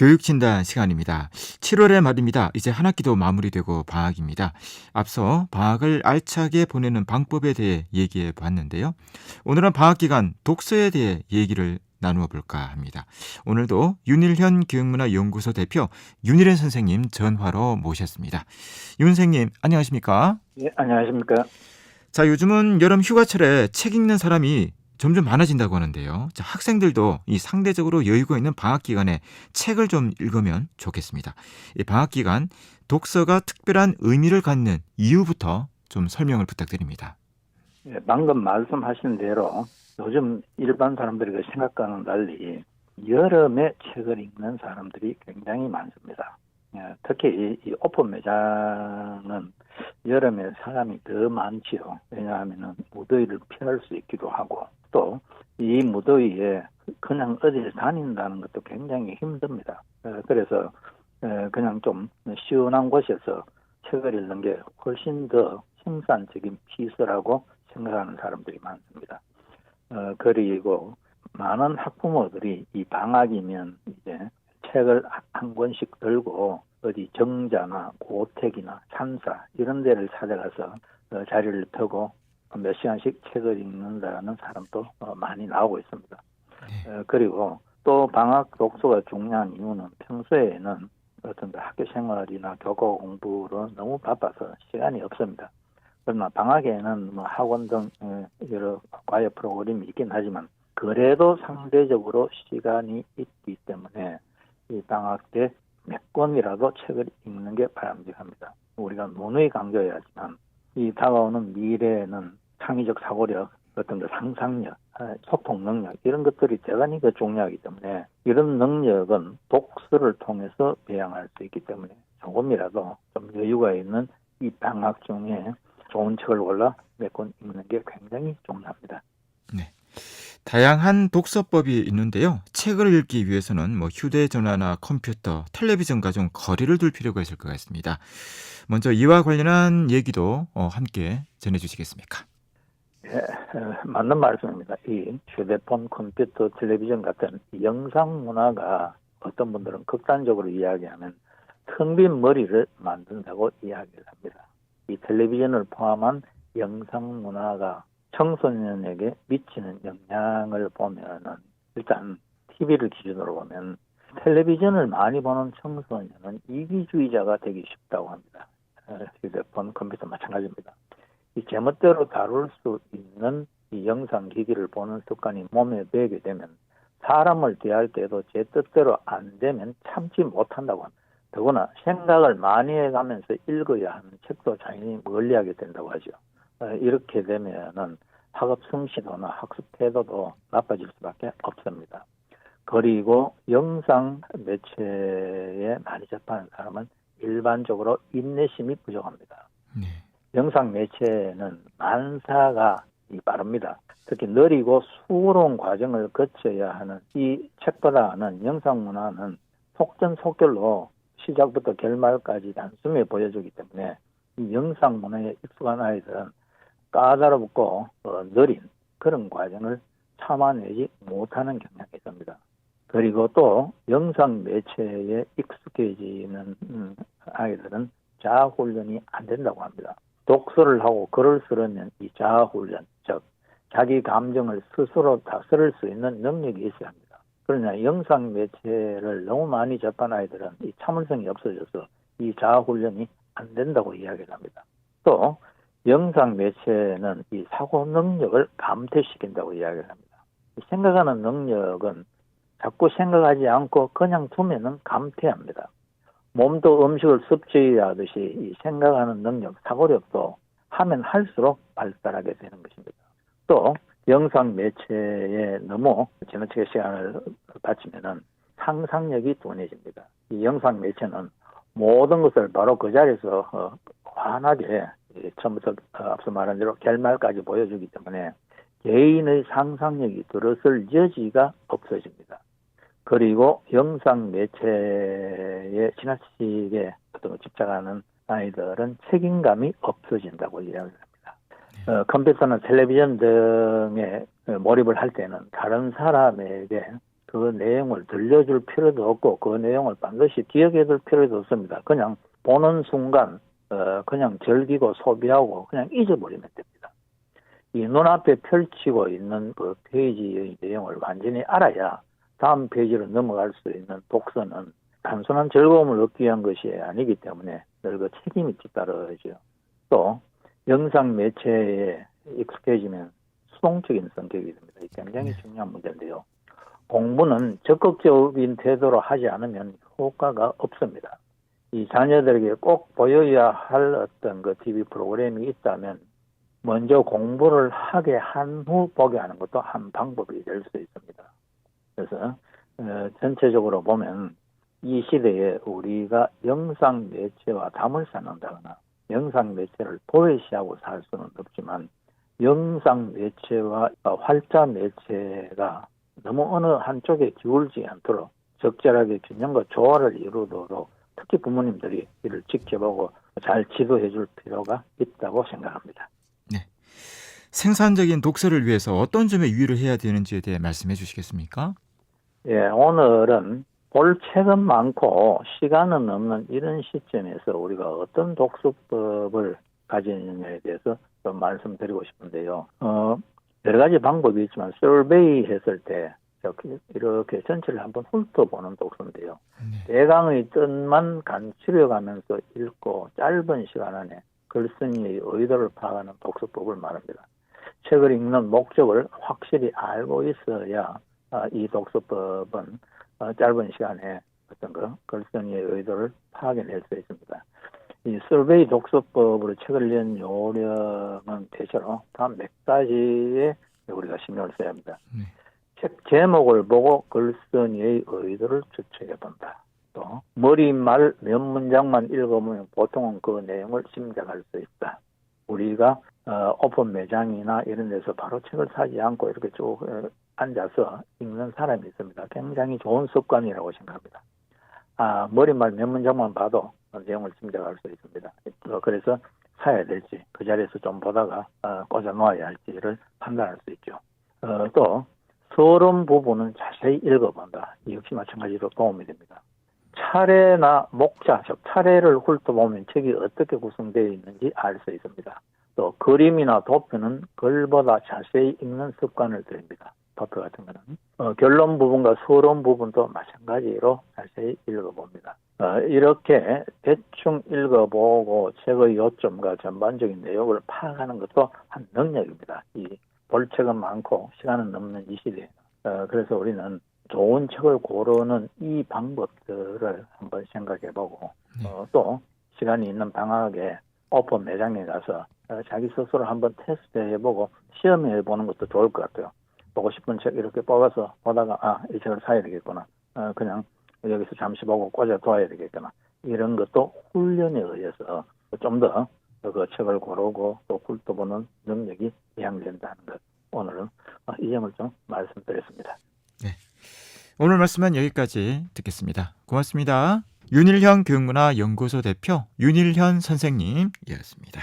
교육진단 시간입니다. 7월의 말입니다. 이제 한 학기도 마무리되고 방학입니다. 앞서 방학을 알차게 보내는 방법에 대해 얘기해 봤는데요. 오늘은 방학 기간 독서에 대해 얘기를 나누어 볼까 합니다. 오늘도 윤일현 교육문화연구소 대표 윤일현 선생님 전화로 모셨습니다. 윤 선생님 안녕하십니까? 예, 안녕하십니까. 자, 요즘은 여름 휴가철에 책 읽는 사람이 점점 많아진다고 하는데요. 자, 학생들도 이 상대적으로 여유가 있는 방학 기간에 책을 좀 읽으면 좋겠습니다. 이 방학 기간 독서가 특별한 의미를 갖는 이유부터 좀 설명을 부탁드립니다. 예, 방금 말씀하신 대로 요즘 일반 사람들이 생각과는 달리 여름에 책을 읽는 사람들이 굉장히 많습니다. 예, 특히 이, 이 오픈 매장은 여름에 사람이 더 많지요. 왜냐하면 무더위를 피할 수 있기도 하고 또 이 무더위에 그냥 어디를 다닌다는 것도 굉장히 힘듭니다. 어, 그래서 어, 그냥 좀 시원한 곳에서 책을 읽는 게 훨씬 더 생산적인 피서라고 생각하는 사람들이 많습니다. 어, 그리고 많은 학부모들이 이 방학이면 이제 책을 한 권씩 들고 어디 정자나 고택이나 산사 이런 데를 찾아가서 어, 자리를 펴고 몇 시간씩 책을 읽는다는 사람도 어, 많이 나오고 있습니다. 어, 그리고 또 방학 독서가 중요한 이유는 평소에는 어떤 그 학교 생활이나 교과 공부로 너무 바빠서 시간이 없습니다. 그러나 방학에는 뭐 학원 등 어, 여러 과외 프로그램이 있긴 하지만 그래도 상대적으로 시간이 있기 때문에 이 방학 때 몇 권이라도 책을 읽는 게 바람직합니다. 우리가 논의 강조해야 하지만 이 다가오는 미래에는 창의적 사고력, 어떤 그 상상력, 아, 소통 능력 이런 것들이 대단히 그 중요하기 때문에 이런 능력은 독서를 통해서 배양할 수 있기 때문에 조금이라도 좀 여유가 있는 이 방학 중에 좋은 책을 골라 몇 권 읽는 게 굉장히 중요합니다. 다양한 독서법이 있는데요. 책을 읽기 위해서는 뭐 휴대전화나 컴퓨터, 텔레비전과 좀 거리를 둘 필요가 있을 것 같습니다. 먼저 이와 관련한 얘기도 어, 함께 전해주시겠습니까? 예, 어, 맞는 말씀입니다. 이 휴대폰, 컴퓨터, 텔레비전 같은 영상 문화가 어떤 분들은 극단적으로 이야기하면 텅빈 머리를 만든다고 이야기를 합니다. 이 텔레비전을 포함한 영상 문화가 청소년에게 미치는 영향을 보면은 일단 TV를 기준으로 보면 텔레비전을 많이 보는 청소년은 이기주의자가 되기 쉽다고 합니다. 어, 휴대폰, 컴퓨터 마찬가지입니다. 이 제멋대로 다룰 수 있는 이 영상 기기를 보는 습관이 몸에 배게 되면 사람을 대할 때도 제 뜻대로 안 되면 참지 못한다고 합니다. 더구나 생각을 많이 해가면서 읽어야 하는 책도 자연히 멀리하게 된다고 하죠. 어, 이렇게 되면은 학업 성취도나 학습 태도도 나빠질 수밖에 없습니다. 그리고 영상 매체에 많이 접하는 사람은 일반적으로 인내심이 부족합니다. 네. 영상 매체는 만사가 이 빠릅니다. 특히 느리고 수고로운 과정을 거쳐야 하는 이 책보다는 영상 문화는 속전속결로 시작부터 결말까지 단숨에 보여주기 때문에 이 영상 문화에 익숙한 아이들은 까다롭고 어, 느린 그런 과정을 참아내지 못하는 경향이 있습니다. 그리고 또 영상 매체에 익숙해지는 음, 아이들은 자아 훈련이 안 된다고 합니다. 독서를 하고 글을 쓰려면 이 자아 훈련, 즉 자기 감정을 스스로 다스릴 수 있는 능력이 있어야 합니다. 그러나 영상 매체를 너무 많이 접한 아이들은 이 참을성이 없어져서 이 자아 훈련이 안 된다고 이야기를 합니다. 또 영상 매체는 이 사고 능력을 감퇴시킨다고 이야기를 합니다. 생각하는 능력은 자꾸 생각하지 않고 그냥 두면은 감퇴합니다. 몸도 음식을 섭취하듯이 이 생각하는 능력, 사고력도 하면 할수록 발달하게 되는 것입니다. 또 영상 매체에 너무 지나치게 시간을 바치면은 상상력이 둔해집니다. 이 영상 매체는 모든 것을 바로 그 자리에서 어, 환하게 이 처음부터 어, 앞서 말한 대로 결말까지 보여주기 때문에 개인의 상상력이 들어설 여지가 없어집니다. 그리고 영상 매체에 지나치게 어떤 집착하는 아이들은 책임감이 없어진다고 이야기합니다. 어, 컴퓨터나 텔레비전 등에 몰입을 할 때는 다른 사람에게 그 내용을 들려줄 필요도 없고 그 내용을 반드시 기억해둘 필요도 없습니다. 그냥 보는 순간 어, 그냥 즐기고 소비하고 그냥 잊어버리면 됩니다. 이 눈앞에 펼치고 있는 그 페이지의 내용을 완전히 알아야 다음 페이지로 넘어갈 수 있는 독서는 단순한 즐거움을 얻기 위한 것이 아니기 때문에 늘 그 책임이 뒤따르죠. 또 영상 매체에 익숙해지면 수동적인 성격이 됩니다. 이 굉장히 중요한 문제인데요. 공부는 적극적인 태도로 하지 않으면 효과가 없습니다. 이 자녀들에게 꼭 보여야 할 어떤 그 TV 프로그램이 있다면 먼저 공부를 하게 한 후 보게 하는 것도 한 방법이 될 수 있습니다. 그래서 어, 전체적으로 보면 이 시대에 우리가 영상 매체와 담을 쌓는다거나 영상 매체를 도외시하고 살 수는 없지만 영상 매체와 어, 활자 매체가 너무 어느 한쪽에 기울지 않도록 적절하게 균형과 조화를 이루도록 특히 부모님들이 이를 지켜보고 잘 지도해 줄 필요가 있다고 생각합니다. 생산적인 독서를 위해서 어떤 점에 유의를 해야 되는지에 대해 말씀해 주시겠습니까? 예, 오늘은 볼 책은 많고 시간은 없는 이런 시점에서 우리가 어떤 독서법을 가지느냐에 대해서 좀 말씀드리고 싶은데요. 어, 여러 가지 방법이 있지만 서베이 했을 때 이렇게, 이렇게 전체를 한번 훑어보는 독서인데요. 네. 대강의 뜻만 간추려가면서 읽고 짧은 시간 안에 글쓴이의 의도를 파악하는 독서법을 말합니다. 책을 읽는 목적을 확실히 알고 있어야 아, 이 독서법은 어, 짧은 시간에 어떤 그 글쓴이의 의도를 파악해낼 수 있습니다. 이 서베이 독서법으로 책을 낸 요령은 대체로 다음 몇 가지에 우리가 신경을 써야 합니다. 네. 책 제목을 보고 글쓴이의 의도를 추측해 본다. 또 머리말 몇 문장만 읽어보면 보통은 그 내용을 짐작할 수 있다. 우리가 어, 오픈 매장이나 이런 데서 바로 책을 사지 않고 이렇게 쭉 어, 앉아서 읽는 사람이 있습니다. 굉장히 좋은 습관이라고 생각합니다. 아, 머리말 몇 문장만 봐도 내용을 짐작할 수 있습니다. 어, 그래서 사야 될지 그 자리에서 좀 보다가 어, 꽂아 놓아야 할지를 판단할 수 있죠. 어, 또 서론 부분은 자세히 읽어본다. 이 역시 마찬가지로 도움이 됩니다. 차례나 목자, 즉 차례를 훑어보면 책이 어떻게 구성되어 있는지 알 수 있습니다. 또 그림이나 도표는 글보다 자세히 읽는 습관을 들입니다. 도표 같은 거는 어, 결론 부분과 서론 부분도 마찬가지로 자세히 읽어봅니다. 어, 이렇게 대충 읽어보고 책의 요점과 전반적인 내용을 파악하는 것도 한 능력입니다. 이 볼 책은 많고 시간은 넘는 이 시대에 어, 그래서 우리는 좋은 책을 고르는 이 방법들을 한번 생각해보고 어, 또 시간이 있는 방학에 오픈 매장에 가서 어, 자기 스스로 한번 테스트해보고 시험해보는 것도 좋을 것 같아요. 보고 싶은 책 이렇게 뽑아서 보다가 아 이 책을 사야 되겠구나. 어, 그냥 여기서 잠시 보고 꽂아 둬야 되겠구나. 이런 것도 훈련에 의해서 좀 더 그 책을 고르고 또 훑어보는 능력이 향된다는 것. 오늘은 어, 이 점을 좀 말씀드렸습니다. 오늘 말씀은 여기까지 듣겠습니다. 고맙습니다. 윤일현 교육문화 연구소 대표 윤일현 선생님이었습니다.